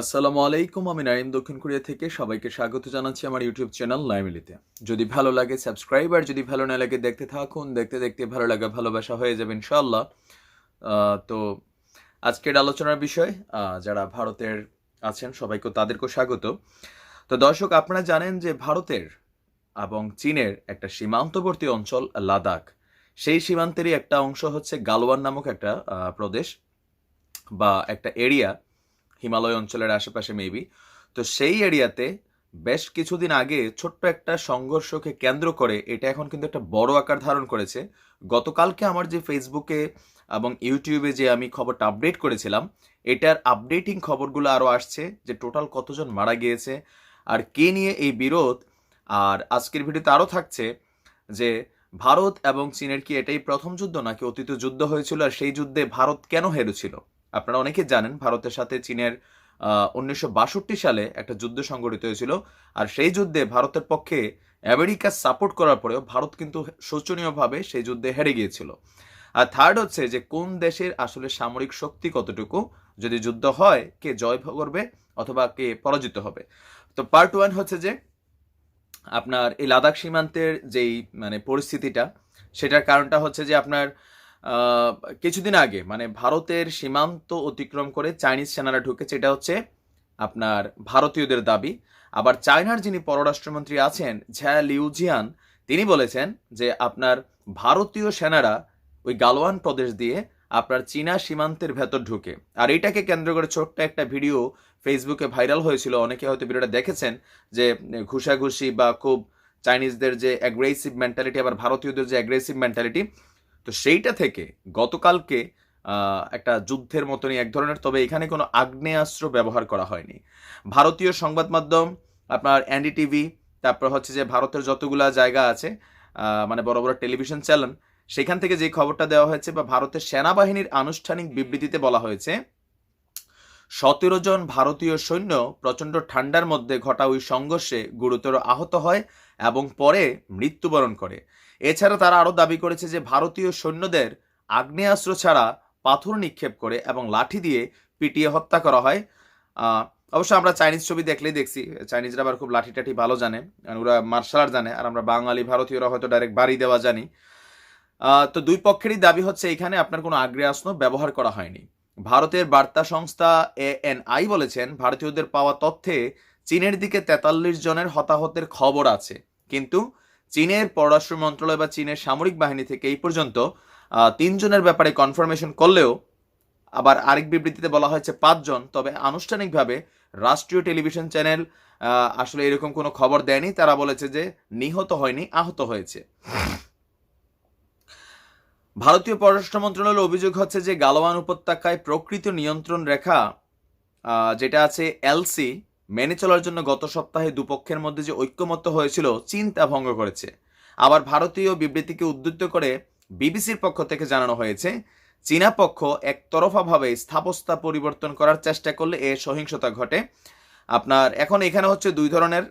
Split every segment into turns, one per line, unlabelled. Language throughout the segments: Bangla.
আসসালামু আলাইকুম, আমি নাইম দক্ষিণ কোরিয়া থেকে সবাইকে স্বাগত জানাচ্ছি আমার ইউটিউব চ্যানেল লাইমিলিতে। যদি ভালো লাগে সাবস্ক্রাইব, আর যদি ভালো না লাগে দেখতে থাকুন, দেখতে দেখতে ভালো লাগা ভালোবাসা হয়ে যাবে ইনশাল্লাহ তো আজকের আলোচনার বিষয় যারা ভারতের আছেন, সবাইকে তাদেরকেও স্বাগত। তো দর্শক, আপনারা জানেন যে ভারতের এবং চীনের একটা সীমান্তবর্তী অঞ্চল, লাদাখ, সেই সীমান্তেরই একটা অংশ হচ্ছে গালওয়ান নামক একটা প্রদেশ বা একটা এরিয়া। হিমালয় অঞ্চলের আশেপাশে মেবি তো সেই এরিয়াতে বেশ কিছুদিন আগে ছোট্ট একটা সংঘর্ষকে কেন্দ্র করে এটা এখন কিন্তু একটা বড় আকার ধারণ করেছে। গতকালকে আমার যে ফেসবুকে এবং ইউটিউবে যে আমি খবরটা আপডেট করেছিলাম, এটার আপডেটিং খবরগুলো আরও আসছে যে টোটাল কতজন মারা গিয়েছে আর কে নিয়ে এই বিরোধ। আর আজকের ভিডিওতে আরও থাকছে যে ভারত এবং চীনের কি এটাই প্রথম যুদ্ধ নাকি অতীত যুদ্ধ হয়েছিল আর সেই যুদ্ধে ভারত কেন হেরেছিল? আপনারা অনেকে জানেন ভারতের সাথে চীনের উনিশশো বাষট্টি সালে একটা যুদ্ধ সংঘটিত হয়েছিল। আর সেই যুদ্ধে ভারতের পক্ষে আমেরিকা সাপোর্ট করার পরেও ভারত কিন্তু শোচনীয়ভাবে সেই যুদ্ধে হেরে গিয়েছিল। আর থার্ড হচ্ছে যে, কোন দেশের আসলে সামরিক শক্তি কতটুকু? যদি যুদ্ধ হয়, কে জয় করবে অথবা কে পরাজিত হবে? তো পার্ট ওয়ান হচ্ছে যে, আপনার এই লাদাখ সীমান্তের যেই মানে পরিস্থিতিটা, সেটার কারণটা হচ্ছে যে, আপনার কিছুদিন আগে মানে ভারতের সীমান্ত অতিক্রম করে চাইনিজ সেনারা ঢুকেছে, এটা হচ্ছে আপনার ভারতীয়দের দাবি। আবার চায়নার যিনি পররাষ্ট্রমন্ত্রী আছেন, ঝ্যা লিউজিয়ান, তিনি বলেছেন যে আপনার ভারতীয় সেনারা ওই গালওয়ান প্রদেশ দিয়ে আপনার চীনা সীমান্তের ভেতর ঢুকে। আর এটাকে কেন্দ্র করে ছোট্ট একটা ভিডিও ফেসবুকে ভাইরাল হয়েছিল, অনেকে হয়তো ভিডিওটা দেখেছেন, যে ঘুষাঘুষি বা খুব চাইনিজদের যে অ্যাগ্রেসিভ মেন্টালিটি আবার ভারতীয়দের যে অ্যাগ্রেসিভ মেন্টালিটি তো সেইটা থেকে গতকালকে একটা যুদ্ধের মতনই এক ধরনের, তবে এখানে কোনো আগ্নেয়াস্ত্র ব্যবহার করা হয়নি। ভারতীয় সংবাদ মাধ্যম, আপনার এনডিটিভি, তারপর হচ্ছে যে ভারতের যতগুলা জায়গা আছে মানে বড় বড় টেলিভিশন চ্যানেল, সেখান থেকে যে খবরটা দেওয়া হয়েছে বা ভারতের সেনাবাহিনীর আনুষ্ঠানিক বিবৃতিতে বলা হয়েছে, সতেরো জন ভারতীয় সৈন্য প্রচণ্ড ঠান্ডার মধ্যে ঘটা ওই সংঘর্ষে গুরুতর আহত হয় এবং পরে মৃত্যুবরণ করে। এছাড়া তারা আরও দাবি করেছে যে ভারতীয় সৈন্যদের আগ্নেয়াস্ত্র ছাড়া পাথর নিক্ষেপ করে এবং লাঠি দিয়ে পিটিয়ে হত্যা করা হয়। অবশ্য আমরা চাইনিজ ছবি দেখলেই দেখছি, চাইনিজরা আবার খুব লাঠি টাঠি ভালো জানে ওরা মার্শাল আর্ট জানে, আর আমরা বাঙালি ভারতীয়রা হয়তো ডাইরেক্ট বাড়ি দেওয়া জানি। তো দুই পক্ষেরই দাবি হচ্ছে এখানে আপনার কোনো আগ্নেয়াস্ত্র ব্যবহার করা হয়নি। ভারতের বার্তা সংস্থা এএনআই বলেছেন, ভারতীয়দের পাওয়া তথ্যে চীনের দিকে তেতাল্লিশ জনের হতাহতের খবর আছে। কিন্তু চীনের পররাষ্ট্র মন্ত্রণালয় বা চীনের সামরিক বাহিনী থেকে এই পর্যন্ত তিনজনের ব্যাপারে কনফার্মেশন করলেও আবার আরেক বিবৃতিতে বলা হয়েছে পাঁচজন। তবে আনুষ্ঠানিকভাবে রাষ্ট্রীয় টেলিভিশন চ্যানেল আসলে এরকম কোনো খবর দেয়নি। তারা বলেছে যে নিহত হয়নি, আহত হয়েছে। ভারতীয় পররাষ্ট্র মন্ত্রণালয়ের অভিযোগ হচ্ছে যে গালোয়ান উপত্যকায় প্রকৃত নিয়ন্ত্রণ রেখা যেটা আছে এলসি মেনে চলার জন্য গত সপ্তাহে দুপক্ষের মধ্যে যে ঐক্যমত্য হয়েছিল চীন তা ভঙ্গ করেছে। আবার ভারতীয় বিবৃতিকে উদ্ধৃত করে বিবিসির পক্ষ থেকে জানানো হয়েছে, চীনা পক্ষ একতরফাভাবে স্থাপত্যা পরিবর্তন করার চেষ্টা করলে এ সহিংসতা ঘটে। আপনার এখন এখানে হচ্ছে দুই ধরনের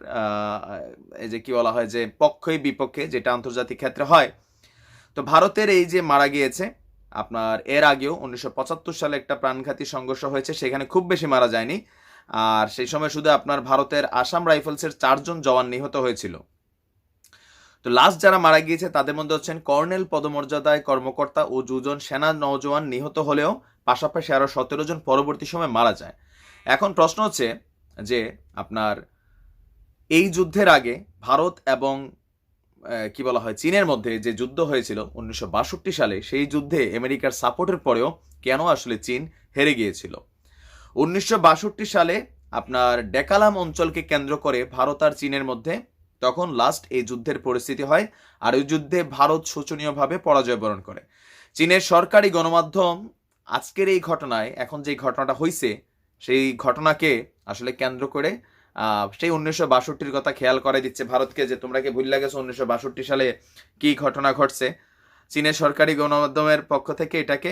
এই যে কি বলা হয় যে পক্ষই বিপক্ষে যেটা আন্তর্জাতিক ক্ষেত্রে হয়। তো ভারতের এই যে মারা গিয়েছে, আপনার এর আগেও উনিশশো পঁচাত্তর সালে একটা প্রাণঘাতী সংঘর্ষ হয়েছে, সেখানে খুব বেশি মারা যায়নি। আর সেই সময় শুধু আপনার ভারতের আসাম রাইফেলসের চারজন জওয়ান নিহত হয়েছিল। তো লাস্ট যারা মারা গিয়েছে, তাদের মধ্যে হচ্ছেন কর্নেল পদমর্যাদায় কর্মকর্তা ও দুজন সেনা নৌজওয়ান নিহত হলেও পাশাপাশি আরও সতেরো জন পরবর্তী সময় মারা যায়। এখন প্রশ্ন হচ্ছে যে আপনার এই যুদ্ধের আগে ভারত এবং কি বলা হয়, চীনের মধ্যে যে যুদ্ধ হয়েছিল উনিশশো বাষট্টি সালে, সেই যুদ্ধে আমেরিকার সাপোর্টের পরেও কেন আসলে চীন হেরে গিয়েছিল? উনিশশো বাষট্টি সালে আপনার ডেকালাম অঞ্চলকে কেন্দ্র করে ভারত আর চীনের মধ্যে তখন লাস্ট এই যুদ্ধের পরিস্থিতি হয় আর ওই যুদ্ধে ভারত শোচনীয়ভাবে পরাজয় বরণ করে। চীনের সরকারি গণমাধ্যম আজকের এই ঘটনায়, এখন যে ঘটনাটা হয়েছে সেই ঘটনাকে আসলে কেন্দ্র করে সেই উনিশশো বাষট্টির কথা খেয়াল করে দিচ্ছে ভারতকে যে তোমরা কি ভুল গেছো উনিশশো বাষট্টি সালে কি ঘটনা ঘটছে? চীনের সরকারি গণমাধ্যমের পক্ষ থেকে এটাকে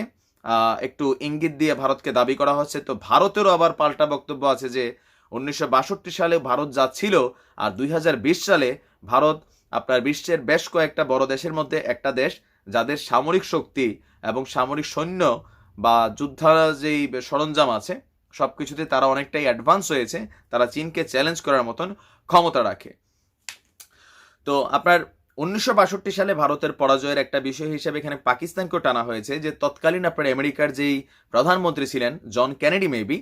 একটু ইঙ্গিত দিয়ে ভারতকে দাবি করা হচ্ছে। তো ভারতেরও আবার পাল্টা বক্তব্য আছে যে, উনিশশো বাষট্টি সালে ভারত যা ছিল আর দুই হাজার বিশ সালে ভারত আপনার বিশ্বের বেশ কয়েকটা বড় দেশের মধ্যে একটা দেশ, যাদের সামরিক শক্তি এবং সামরিক সৈন্য বা যুদ্ধা যেই সরঞ্জাম আছে সব কিছুতে তারা অনেকটাই অ্যাডভান্স হয়েছে। তারা চীনকে চ্যালেঞ্জ করার মতন ক্ষমতা রাখে। তো আপনার উনিশশো বাষট্টি সালে ভারতের পরাজয়ের একটা বিষয় হিসেবে এখানে পাকিস্তানকেও টানা হয়েছে, যে তৎকালীন আপনার আমেরিকার যেই প্রধানমন্ত্রী ছিলেন, জন কেনেডি মেবি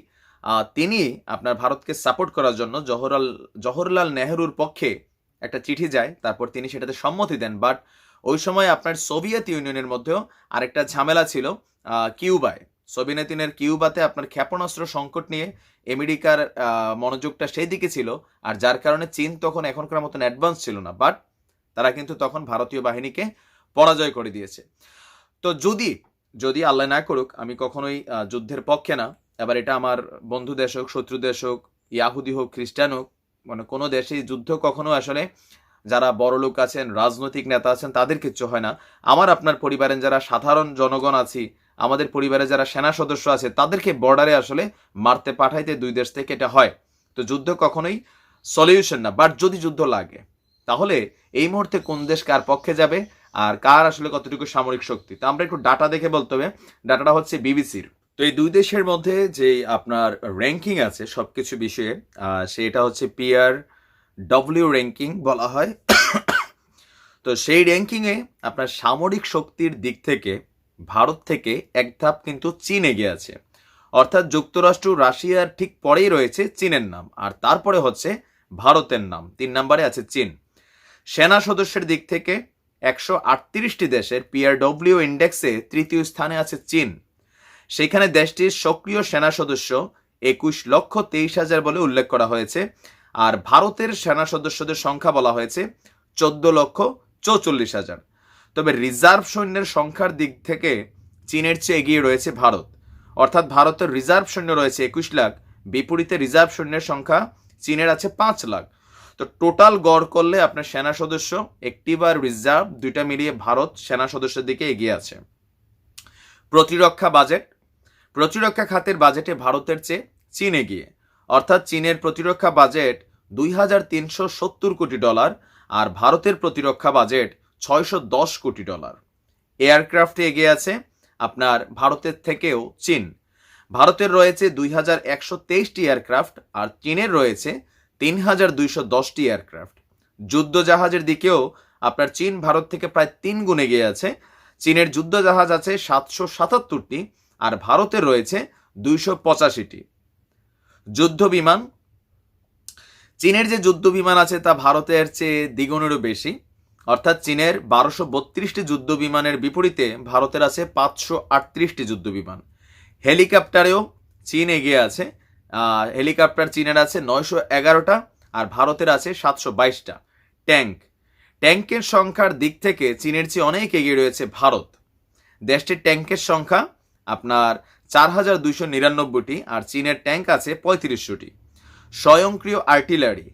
তিনি আপনার ভারতকে সাপোর্ট করার জন্য জওহরলাল জওহরলাল নেহরুর পক্ষে একটা চিঠি যায়, তারপর তিনি সেটাতে সম্মতি দেন। বাট ওই সময় আপনার সোভিয়েত ইউনিয়নের মধ্যেও আরেকটা ঝামেলা ছিল কিউবায়। সোভিয়েত ইউনিয়নের কিউবাতে আপনার ক্ষেপণাস্ত্র সংকট নিয়ে আমেরিকার মনোযোগটা সেই দিকে ছিল, আর যার কারণে চীন তখন এখনকার মতন অ্যাডভান্স ছিল না। বাট তারা কিন্তু তখন ভারতীয় বাহিনীকে পরাজয় করে দিয়েছে। তো যদি যদি আল্লাহ না করুক, আমি কখনোই যুদ্ধের পক্ষে না। এবার এটা আমার বন্ধু দেশ হোক, শত্রু দেশ হোক, ইয়াহুদি হোক, খ্রিস্টান হোক মানে কোনো দেশেই যুদ্ধ কখনো আসলে যারা বড় লোক আছেন, রাজনৈতিক নেতা আছেন, তাদের কিচ্ছু হয় না। আমার, আপনার পরিবারের যারা সাধারণ জনগণ আছি, আমাদের পরিবারে যারা সেনা সদস্য আছে, তাদেরকে বর্ডারে আসলে মারতে, পাঠাইতে দুই দেশ থেকে এটা হয়। তো যুদ্ধ কখনোই সলিউশন না বাট যদি যুদ্ধ লাগে তাহলে এই মুহূর্তে কোন দেশ কার পক্ষে যাবে আর কার আসলে কতটুকু সামরিক শক্তি? তো আমরা একটু ডাটা দেখে বলতে হবে। ডাটাটা হচ্ছে বিবিসির তো এই দুই দেশের মধ্যে যে আপনার র্যাঙ্কিং আছে সব কিছু বিষয়ে সেটা হচ্ছে পিআর ডব্লিউ র্যাঙ্কিং বলা হয়। তো সেই র্যাঙ্কিংয়ে আপনার সামরিক শক্তির দিক থেকে ভারত থেকে এক ধাপ কিন্তু চীন এগিয়ে আছে অর্থাৎ যুক্তরাষ্ট্র রাশিয়ার ঠিক পরেই রয়েছে চীনের নাম। আর তারপরে হচ্ছে ভারতের নাম। তিন নম্বরে আছে চীন। সেনা সদস্যের দিক থেকে একশো আটত্রিশটি দেশের পিআরডব্লিউ ইন্ডেক্সে তৃতীয় স্থানে আছে চীন। সেখানে দেশটির সক্রিয় সেনা সদস্য একুশ লক্ষ তেইশ হাজার বলে উল্লেখ করা হয়েছে, আর ভারতের সেনা সদস্যদের সংখ্যা বলা হয়েছে চোদ্দ লক্ষ চৌচল্লিশ হাজার। তবে রিজার্ভ সৈন্যের সংখ্যার দিক থেকে চীনের চেয়ে এগিয়ে রয়েছে ভারত। অর্থাৎ ভারতের রিজার্ভ সৈন্য রয়েছে একুশ লাখ, বিপরীতে রিজার্ভ সৈন্যের সংখ্যা চীনের আছে পাঁচ লাখ। তো টোটাল গড় করলে আপনার সেনা সদস্য একটি বা রিজার্ভ দুইটা মিলিয়ে ভারত সেনা সদস্যের দিকে এগিয়ে আছে। প্রতিরক্ষা বাজেট প্রতিরক্ষা খাতের বাজেটে ভারতের চেয়ে চীন এগিয়ে। অর্থাৎ চীনের প্রতিরক্ষা বাজেট দুই হাজার তিনশো সত্তর কোটি ডলার আর ভারতের প্রতিরক্ষা বাজেট ছয়শো দশ কোটি ডলার। এয়ারক্রাফটে এগিয়ে আছে আপনার ভারতের থেকেও চীন। ভারতের রয়েছে দুই হাজার একশো তেইশটি এয়ারক্রাফট আর চীনের রয়েছে তিন হাজার দুইশো দশটি এয়ারক্রাফট। যুদ্ধ জাহাজের দিকেও আপনার চীন, ভারত থেকে প্রায় তিন গুণ এগিয়ে আছে। চীনের যুদ্ধ জাহাজ আছে সাতশো সাতাত্তরটি আর ভারতের রয়েছে দুইশো পঁচাশিটি। যুদ্ধ বিমান চীনের যে যুদ্ধ বিমান আছে তা ভারতের চেয়ে দ্বিগুণেরও বেশি। অর্থাৎ চীনের বারোশো বত্রিশটি যুদ্ধ বিমানের বিপরীতে ভারতের আছে পাঁচশো আটত্রিশটি যুদ্ধ বিমান হেলিকপ্টারেও চীন এগিয়ে আছে। হেলিকপ্টার চীনের আছে নয়শো এগারোটা আর ভারতের আছে সাতশো বাইশটা। ট্যাঙ্ক ট্যাঙ্কের সংখ্যার দিক থেকে চীনের চেয়ে অনেক এগিয়ে রয়েছে ভারত। দেশটির ট্যাঙ্কের সংখ্যা আপনার চার হাজার দুইশো নিরানব্বইটি আর চীনের ট্যাঙ্ক আছে পঁয়ত্রিশশোটি। স্বয়ংক্রিয় আর্টিলারি।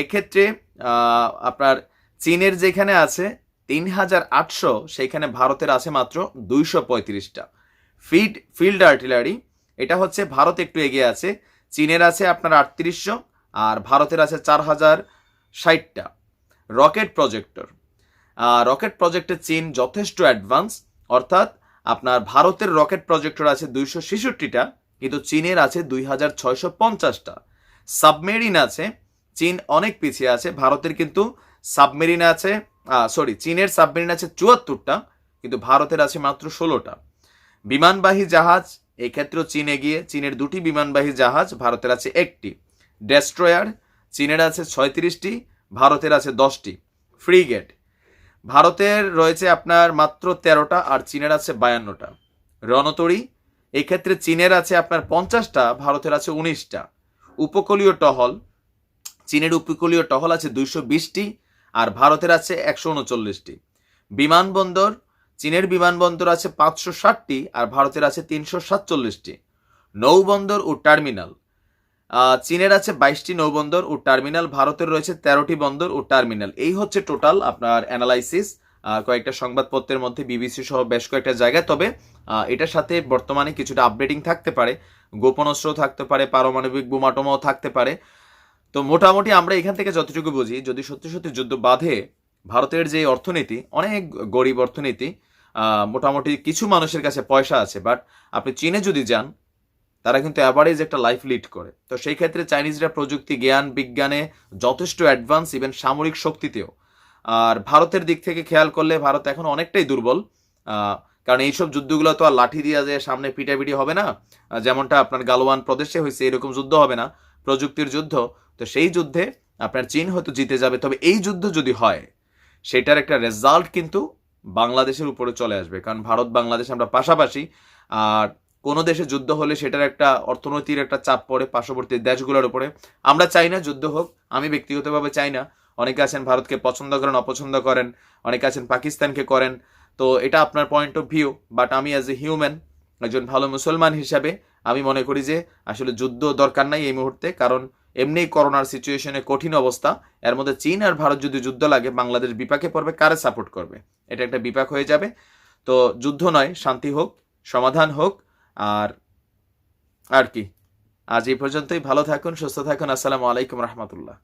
এক্ষেত্রে আপনার চীনের যেখানে আছে তিন হাজার আটশো সেইখানে ভারতের আছে মাত্র দুইশো পঁয়ত্রিশটা। ফিড ফিল্ড আর্টিলারি। এটা হচ্ছে ভারত একটু এগিয়ে আছে চীনের আছে আপনার আটত্রিশশো আর ভারতের আছে চার হাজার ষাটটা রকেট প্রজেক্টর। রকেট প্রজেক্টে চীন যথেষ্ট অ্যাডভান্স, অর্থাৎ আপনার ভারতের রকেট প্রজেক্টর আছে দুইশো ছেষট্টিটা, কিন্তু চীনের আছে দুই হাজার ছয়শো পঞ্চাশটা। সাবমেরিন আছে, চীন অনেক পিছিয়ে আছে, ভারতের কিন্তু সাবমেরিন আছে সরি চীনের সাবমেরিন আছে চুয়াত্তরটা, কিন্তু ভারতের আছে মাত্র ষোলোটা। বিমানবাহী জাহাজ এক্ষেত্রেও চীন এগিয়ে, চীনের দুটি বিমানবাহী জাহাজ ভারতের আছে একটি। ডেস্ট্রয়ার, চীনের আছে ছয়ত্রিশটি, ভারতের আছে দশটি। ফ্রিগেট, ভারতের রয়েছে আপনার মাত্র তেরোটা আর চীনের আছে বায়ান্নটা। রণতরী, এক্ষেত্রে চীনের আছে আপনার পঞ্চাশটা, ভারতের আছে উনিশটা। উপকূলীয় টহল, চীনের উপকূলীয় টহল আছে দুইশো বিশটি আর ভারতের আছে একশো উনচল্লিশটি। বিমানবন্দর চীনের বিমানবন্দর আছে পাঁচশো ষাটটি আর ভারতের আছে তিনশো সাতচল্লিশটি নৌবন্দর ও টার্মিনাল। চীনের আছে বাইশটি নৌবন্দর ও টার্মিনাল, ভারতের রয়েছে তেরোটি বন্দর ও টার্মিনাল। এই হচ্ছে টোটাল আপনার অ্যানালাইসিস। কয়েকটা সংবাদপত্রের মধ্যে বিবিসি সহ বেশ কয়েকটা জায়গায়। তবে এটার সাথে বর্তমানে কিছুটা আপডেটিং থাকতে পারে। গোপন অস্ত্র থাকতে পারে, পারমাণবিক বোমাটোমাও থাকতে পারে। তো মোটামুটি আমরা এখান থেকে যতটুকু বুঝি, যদি সত্যি সত্যি যুদ্ধ বাঁধে ভারতের যে অর্থনীতি, অনেক গরিব অর্থনীতি মোটামুটি কিছু মানুষের কাছে পয়সা আছে বাট আপনি চীনে যদি যান, তারা কিন্তু অ্যাভারেজ একটা লাইফ লিড করে। তো সেই ক্ষেত্রে চাইনিজরা প্রযুক্তি, জ্ঞান, বিজ্ঞানে যথেষ্ট অ্যাডভান্স ইভেন সামরিক শক্তিতেও। আর ভারতের দিক থেকে খেয়াল করলে ভারত এখন অনেকটাই দুর্বল কারণ এইসব যুদ্ধগুলো তো আর লাঠি দিয়ে যে সামনে পিটাপিটি হবে না যেমনটা আপনার গালোয়ান প্রদেশে হয়েছে, এরকম যুদ্ধ হবে না, প্রযুক্তির যুদ্ধ। তো সেই যুদ্ধে আপনার চীন হয়তো জিতে যাবে, তবে এই যুদ্ধ যদি হয় সেটার একটা রেজাল্ট কিন্তু বাংলাদেশের উপরে চলে আসবে। কারণ ভারত, বাংলাদেশ আমরা পাশাপাশি, আর কোনো দেশে যুদ্ধ হলে সেটার একটা অর্থনৈতিক একটা চাপ পড়ে পার্শ্ববর্তী দেশগুলোর উপরে। আমরা চাই না যুদ্ধ হোক, আমি ব্যক্তিগতভাবে চাই না। অনেকে আছেন ভারতকে পছন্দ করেন, অপছন্দ করেন, অনেকে আছেন পাকিস্তানকে করেন। তো এটা আপনার পয়েন্ট অফ ভিউ বাট আমি অ্যাজ এ হিউম্যান একজন ভালো মুসলমান হিসাবে আমি মনে করি যে আসলে যুদ্ধ দরকার নাই এই মুহূর্তে। কারণ এমনি করোনার সিচুয়েশনে কঠিন অবস্থা। এর মধ্যে চীন আর ভারত যদি যুদ্ধ লাগে, বাংলাদেশ বিপাকে পড়বে, কারে সাপোর্ট করবে? এটা একটা বিপাক হয়ে যাবে। তো যুদ্ধ নয়, শান্তি হোক, সমাধান হোক, আর আর কি। আজ এই পর্যন্তই। ভালো থাকুন, সুস্থ থাকুন। আসসালামু আলাইকুম রহমতুল্লাহ।